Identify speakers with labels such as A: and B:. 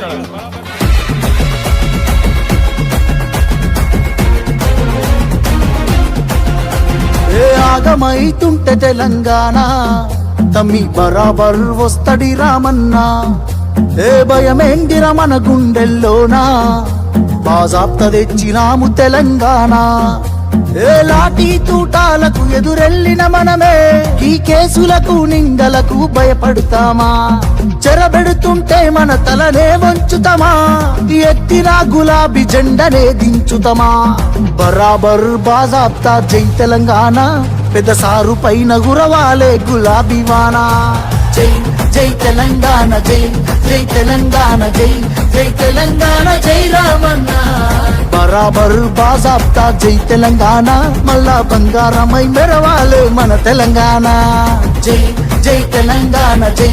A: ఏ ఆగమైతుంటే తెలంగాణ? తమ్మి బరాబర్ వస్తడి రామన్నా. ఏ భయమేందిర మన గుండెల్లోనా? బాజాప్త తెచ్చినాము తెలంగాణ. ఏ లాఠీ తూటాలకు ఎదురెళ్ళిన మనమే ఈ కేసులకు నిందలకు భయపడతామా? ఉంటే మన తలనే వంచుతమా? ఎత్తిన గులాబీ జెండనే దించుతమా? బరాబర్ బాజాబ్తా జై తెలంగాణ పెద్ద సారు పైన గురవాలే గులాబీ వానా. జై జై తెలంగాణ జై జై తెలంగాణ జై జై తెలంగాణ జై రామన్న. బరాబర్ బాజాబ్తా జై తెలంగాణ మళ్ళా బంగారమై మెరవాలే మన తెలంగాణ. జై జై తెలంగాణ జై